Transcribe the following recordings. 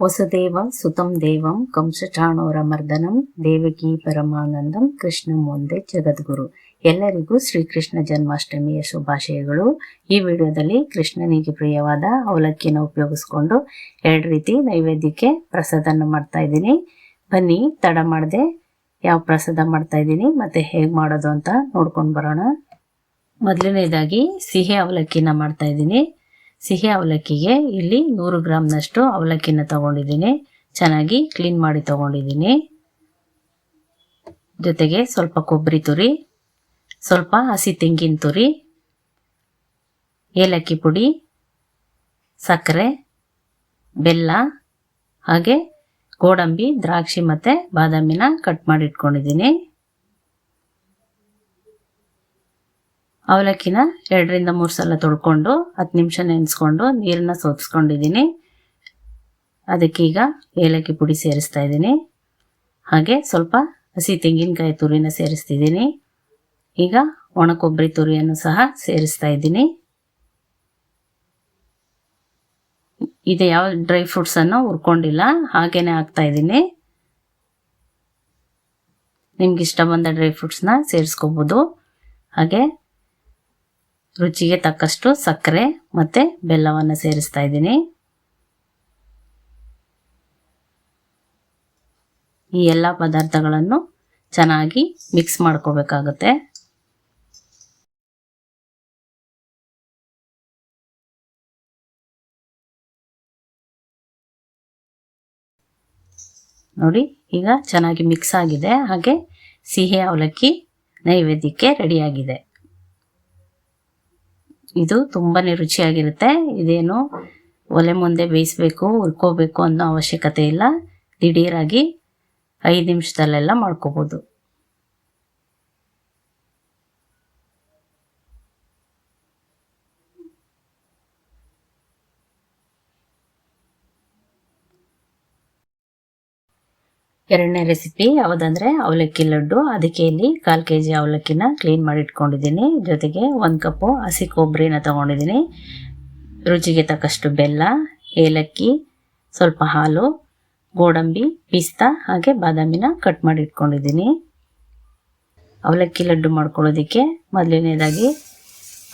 ವಸುದೇವ ಸುತಂ ದೇವಂ ಕಂಸಚಾಣೋರ ಮರ್ದನಂ ದೇವಕಿ ಪರಮಾನಂದಂ ಕೃಷ್ಣಂ ಒಂದೇ ಜಗದ್ಗುರು. ಎಲ್ಲರಿಗೂ ಶ್ರೀಕೃಷ್ಣ ಜನ್ಮಾಷ್ಟಮಿಯ ಶುಭಾಶಯಗಳು. ಈ ವಿಡಿಯೋದಲ್ಲಿ ಕೃಷ್ಣನಿಗೆ ಪ್ರಿಯವಾದ ಅವಲಕ್ಕಿನ ಉಪಯೋಗಿಸ್ಕೊಂಡು ಎರಡು ರೀತಿ ನೈವೇದ್ಯಕ್ಕೆ ಪ್ರಸಾದನ ಮಾಡ್ತಾ ಇದ್ದೀನಿ. ಬನ್ನಿ, ತಡ ಮಾಡದೆ ಯಾವ ಪ್ರಸಾದ ಮಾಡ್ತಾ ಇದ್ದೀನಿ, ಮತ್ತೆ ಹೇಗೆ ಮಾಡೋದು ಅಂತ ನೋಡ್ಕೊಂಡು ಬರೋಣ. ಮೊದಲನೇದಾಗಿ ಸಿಹಿ ಅವಲಕ್ಕಿನ ಮಾಡ್ತಾ ಇದ್ದೀನಿ. ಸಿಹಿ ಅವಲಕ್ಕಿಗೆ ಇಲ್ಲಿ ನೂರು ಗ್ರಾಮ್ನಷ್ಟು ಅವಲಕ್ಕಿನ ತಗೊಂಡಿದ್ದೀನಿ. ಚೆನ್ನಾಗಿ ಕ್ಲೀನ್ ಮಾಡಿ ತಗೊಂಡಿದ್ದೀನಿ. ಜೊತೆಗೆ ಸ್ವಲ್ಪ ಕೊಬ್ಬರಿ ತುರಿ, ಸ್ವಲ್ಪ ಹಸಿ ತೆಂಗಿನ ತುರಿ, ಏಲಕ್ಕಿ ಪುಡಿ, ಸಕ್ಕರೆ, ಬೆಲ್ಲ, ಹಾಗೆ ಗೋಡಂಬಿ, ದ್ರಾಕ್ಷಿ ಮತ್ತು ಬಾದಾಮಿನ ಕಟ್ ಮಾಡಿ ಇಟ್ಕೊಂಡಿದ್ದೀನಿ. ಅವಲಕ್ಕಿನ ಎರಡರಿಂದ ಮೂರು ಸಲ ತೊಳ್ಕೊಂಡು ಹತ್ತು ನಿಮಿಷ ನೆನೆಸ್ಕೊಂಡು ನೀರನ್ನ ಸೋತಿಸ್ಕೊಂಡಿದ್ದೀನಿ. ಅದಕ್ಕೀಗ ಏಲಕ್ಕಿ ಪುಡಿ ಸೇರಿಸ್ತಾ ಇದ್ದೀನಿ. ಹಾಗೆ ಸ್ವಲ್ಪ ಹಸಿ ತೆಂಗಿನಕಾಯಿ ತುರಿನ ಸೇರಿಸ್ತಿದ್ದೀನಿ. ಈಗ ಒಣ ಕೊಬ್ಬರಿ ತುರಿಯನ್ನು ಸಹ ಸೇರಿಸ್ತಾ ಇದ್ದೀನಿ. ಇದು ಯಾವ ಡ್ರೈ ಫ್ರೂಟ್ಸನ್ನು ಹುರ್ಕೊಂಡಿಲ್ಲ, ಹಾಗೇನೆ ಹಾಕ್ತಾ ಇದ್ದೀನಿ. ನಿಮ್ಗೆ ಇಷ್ಟ ಬಂದ ಡ್ರೈ ಫ್ರೂಟ್ಸ್ನ ಸೇರಿಸ್ಕೋಬೋದು. ಹಾಗೆ ರುಚಿಗೆ ತಕ್ಕಷ್ಟು ಸಕ್ಕರೆ ಮತ್ತು ಬೆಲ್ಲವನ್ನು ಸೇರಿಸ್ತಾ ಇದ್ದೀನಿ. ಈ ಎಲ್ಲ ಪದಾರ್ಥಗಳನ್ನು ಚೆನ್ನಾಗಿ ಮಿಕ್ಸ್ ಮಾಡ್ಕೋಬೇಕಾಗುತ್ತೆ. ನೋಡಿ, ಈಗ ಚೆನ್ನಾಗಿ ಮಿಕ್ಸ್ ಆಗಿದೆ. ಹಾಗೆ ಸಿಹಿ ಅವಲಕ್ಕಿ ನೈವೇದ್ಯಕ್ಕೆ ರೆಡಿಯಾಗಿದೆ ಇದು ತುಂಬಾನೇ ರುಚಿಯಾಗಿರುತ್ತೆ. ಇದೇನು ಒಲೆ ಮುಂದೆ ಬೇಯಿಸ್ಬೇಕು, ಹುರ್ಕೋಬೇಕು ಅನ್ನೋ ಅವಶ್ಯಕತೆ ಇಲ್ಲ. ದಿಢೀರಾಗಿ ಐದು ನಿಮಿಷದಲ್ಲೆಲ್ಲ ಮಾಡ್ಕೋಬೋದು. ಎರಡನೇ ರೆಸಿಪಿ ಯಾವುದಂದ್ರೆ ಅವಲಕ್ಕಿ ಲಡ್ಡು. ಅದಕ್ಕೆ ಇಲ್ಲಿ ಕಾಲು ಕೆ ಜಿ ಅವಲಕ್ಕಿನ ಕ್ಲೀನ್ ಮಾಡಿ ಇಟ್ಕೊಂಡಿದ್ದೀನಿ. ಜೊತೆಗೆ ಒಂದು ಕಪ್ಪು ಹಸಿ ಕೊಬ್ಬರಿನ ತಗೊಂಡಿದ್ದೀನಿ. ರುಚಿಗೆ ತಕ್ಕಷ್ಟು ಬೆಲ್ಲ, ಏಲಕ್ಕಿ, ಸ್ವಲ್ಪ ಹಾಲು, ಗೋಡಂಬಿ, ಪಿಸ್ತಾ, ಹಾಗೆ ಬಾದಾಮಿನ ಕಟ್ ಮಾಡಿ ಇಟ್ಕೊಂಡಿದ್ದೀನಿ. ಅವಲಕ್ಕಿ ಲಡ್ಡು ಮಾಡ್ಕೊಳ್ಳೋದಕ್ಕೆ ಮೊದಲನೇದಾಗಿ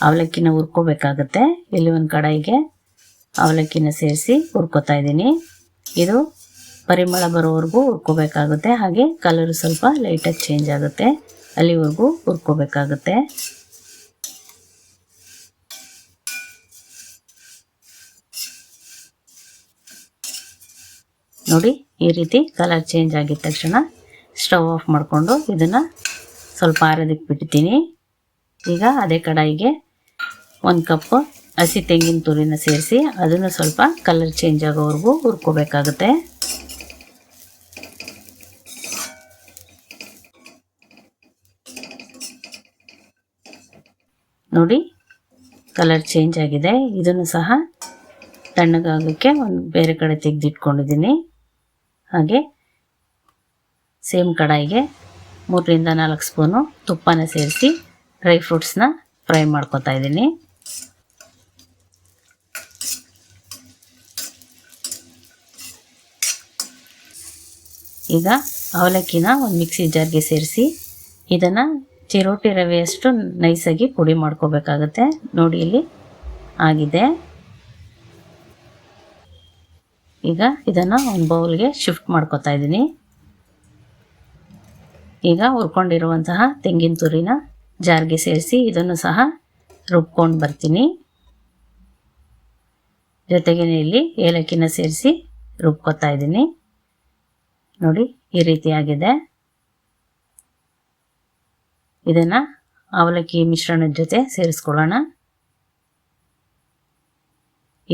ಅವಲಕ್ಕಿನ ಹುರ್ಕೋಬೇಕಾಗತ್ತೆ. ಇಲ್ಲಿ ಒಂದು ಕಡಾಯಿಗೆ ಅವಲಕ್ಕಿನ ಸೇರಿಸಿ ಹುರ್ಕೋತಾ ಇದ್ದೀನಿ. ಇದು ಪರಿಮಳ ಬರೋವರೆಗೂ ಹುರ್ಕೋಬೇಕಾಗುತ್ತೆ. ಹಾಗೆ ಕಲರ್ ಸ್ವಲ್ಪ ಲೈಟಾಗಿ ಚೇಂಜ್ ಆಗುತ್ತೆ. ಅಲ್ಲಿವರೆಗೂ ಹುರ್ಕೋಬೇಕಾಗುತ್ತೆ. ನೋಡಿ, ಈ ರೀತಿ ಕಲರ್ ಚೇಂಜ್ ಆಗಿದ ತಕ್ಷಣ ಸ್ಟವ್ ಆಫ್ ಮಾಡಿಕೊಂಡು ಇದನ್ನು ಸ್ವಲ್ಪ ಆರೋದಕ್ಕೆ ಬಿಡ್ತೀನಿ ಈಗ ಅದೇ ಕಡಾಯಿಗೆ ಒಂದು ಕಪ್ಪು ಹಸಿ ತೆಂಗಿನ ತುರಿನ ಸೇರಿಸಿ ಅದನ್ನು ಸ್ವಲ್ಪ ಕಲರ್ ಚೇಂಜ್ ಆಗೋವರೆಗೂ ಹುರ್ಕೋಬೇಕಾಗುತ್ತೆ. ನೋಡಿ ಕಲರ್ ಚೇಂಜ್ ಆಗಿದೆ. ಇದನ್ನು ಸಹ ತಣ್ಣಗಾಗೋಕ್ಕೆ ಒಂದು ಬೇರೆ ಕಡೆ ತೆಗೆದಿಟ್ಕೊಂಡಿದ್ದೀನಿ. ಹಾಗೆ ಸೇಮ್ ಕಡಾಯಿಗೆ ಮೂರರಿಂದ ನಾಲ್ಕು ಸ್ಪೂನು ತುಪ್ಪನ ಸೇರಿಸಿ ಡ್ರೈ ಫ್ರೂಟ್ಸ್ನ ಫ್ರೈ ಮಾಡ್ಕೊತಾ ಇದ್ದೀನಿ. ಈಗ ಅವಲಕ್ಕಿನ ಒಂದು ಮಿಕ್ಸಿ ಜಾರ್ಗೆ ಸೇರಿಸಿ ಇದನ್ನು ಚಿರೋಟಿ ರವೆಯಷ್ಟು ನೈಸಾಗಿ ಪುಡಿ ಮಾಡ್ಕೋಬೇಕಾಗತ್ತೆ. ನೋಡಿ ಇಲ್ಲಿ ಆಗಿದೆ. ಈಗ ಇದನ್ನು ಒಂದು ಬೌಲ್ಗೆ ಶಿಫ್ಟ್ ಮಾಡ್ಕೋತಾ ಇದ್ದೀನಿ. ಈಗ ಹುರ್ಕೊಂಡಿರುವಂತಹ ತೆಂಗಿನ ತುರಿನ ಜಾರ್ಗೆ ಸೇರಿಸಿ ಇದನ್ನು ಸಹ ರುಬ್ಕೊಂಡು ಬರ್ತೀನಿ. ಜೊತೆಗೆ ಇಲ್ಲಿ ಏಲಕ್ಕಿನ ಸೇರಿಸಿ ರುಬ್ಕೊತಾ ಇದ್ದೀನಿ. ನೋಡಿ ಈ ರೀತಿಯಾಗಿದೆ ಇದನ್ನು ಅವಲಕ್ಕಿ ಮಿಶ್ರಣದ ಜೊತೆ ಸೇರಿಸ್ಕೊಳ್ಳೋಣ.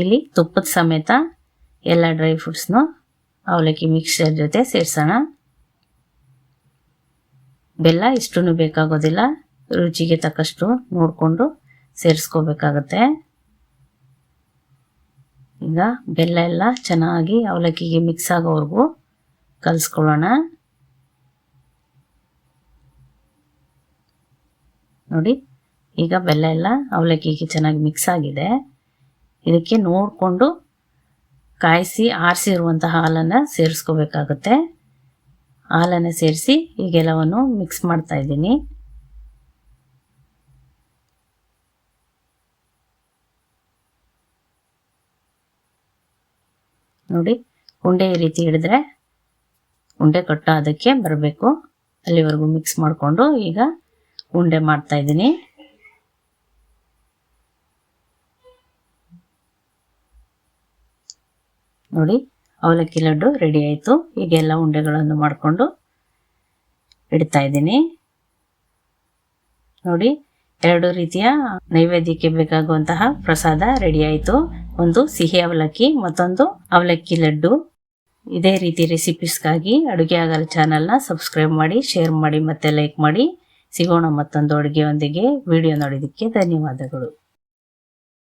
ಇಲ್ಲಿ ತುಪ್ಪದ ಸಮೇತ ಎಲ್ಲ ಡ್ರೈ ಫ್ರೂಟ್ಸ್ನು ಅವಲಕ್ಕಿ ಮಿಕ್ಸರ್ ಜೊತೆ ಸೇರಿಸೋಣ. ಬೆಲ್ಲ ಇಷ್ಟೂ ಬೇಕಾಗೋದಿಲ್ಲ, ರುಚಿಗೆ ತಕ್ಕಷ್ಟು ನೋಡಿಕೊಂಡು ಸೇರಿಸ್ಕೋಬೇಕಾಗತ್ತೆ. ಈಗ ಬೆಲ್ಲ ಎಲ್ಲ ಚೆನ್ನಾಗಿ ಅವಲಕ್ಕಿಗೆ ಮಿಕ್ಸ್ ಆಗೋವರೆಗೂ ಕಲಿಸ್ಕೊಳ್ಳೋಣ. ನೋಡಿ. ಈಗ ಬೆಲ್ಲ ಎಲ್ಲ ಅವಲಕ್ಕಿಗೆ ಚೆನ್ನಾಗಿ ಮಿಕ್ಸ್ ಆಗಿದೆ. ಇದಕ್ಕೆ ನೋಡಿಕೊಂಡು ಕಾಯಿಸಿ ಆರಿಸಿರುವಂತಹ ಹಾಲನ್ನು ಸೇರಿಸ್ಕೋಬೇಕಾಗುತ್ತೆ. ಹಾಲನ್ನು ಸೇರಿಸಿ ಈಗೆಲ್ಲವನ್ನು ಮಿಕ್ಸ್ ಮಾಡ್ತಾ ಇದ್ದೀನಿ. ನೋಡಿ, ಉಂಡೆ ಈ ರೀತಿ ಹಿಡಿದ್ರೆ ಉಂಡೆ ಕಟ್ಟೋ ಅದಕ್ಕೆ ಬರಬೇಕು. ಅಲ್ಲಿವರೆಗೂ ಮಿಕ್ಸ್ ಮಾಡಿಕೊಂಡು ಈಗ ಉಂಡೆ ಮಾಡ್ತಾ ಇದ್ದೀನಿ. ನೋಡಿ, ಅವಲಕ್ಕಿ ಲಡ್ಡು ರೆಡಿ ಆಯಿತು. ಈಗ ಎಲ್ಲ ಉಂಡೆಗಳನ್ನು ಮಾಡಿಕೊಂಡು ಇಡ್ತಾ ಇದ್ದೀನಿ. ನೋಡಿ, ಎರಡು ರೀತಿಯ ನೈವೇದ್ಯಕ್ಕೆ ಬೇಕಾಗುವಂತಹ ಪ್ರಸಾದ ರೆಡಿ ಆಯಿತು. ಒಂದು ಸಿಹಿ ಅವಲಕ್ಕಿ, ಮತ್ತೊಂದು ಅವಲಕ್ಕಿ ಲಡ್ಡು. ಇದೇ ರೀತಿ ರೆಸಿಪೀಸ್ಗಾಗಿ ಅಡುಗೆ ಆಗಲ್ ಚಾನಲ್ನ ಸಬ್ಸ್ಕ್ರೈಬ್ ಮಾಡಿ ಶೇರ್ ಮಾಡಿ, ಮತ್ತೆ ಲೈಕ್ ಮಾಡಿ. ಸಿಗೋಣ ಮತ್ತೊಂದು ಅಡುಗೆಯೊಂದಿಗೆ. ವಿಡಿಯೋ ನೋಡಿದ್ದಕ್ಕೆ ಧನ್ಯವಾದಗಳು.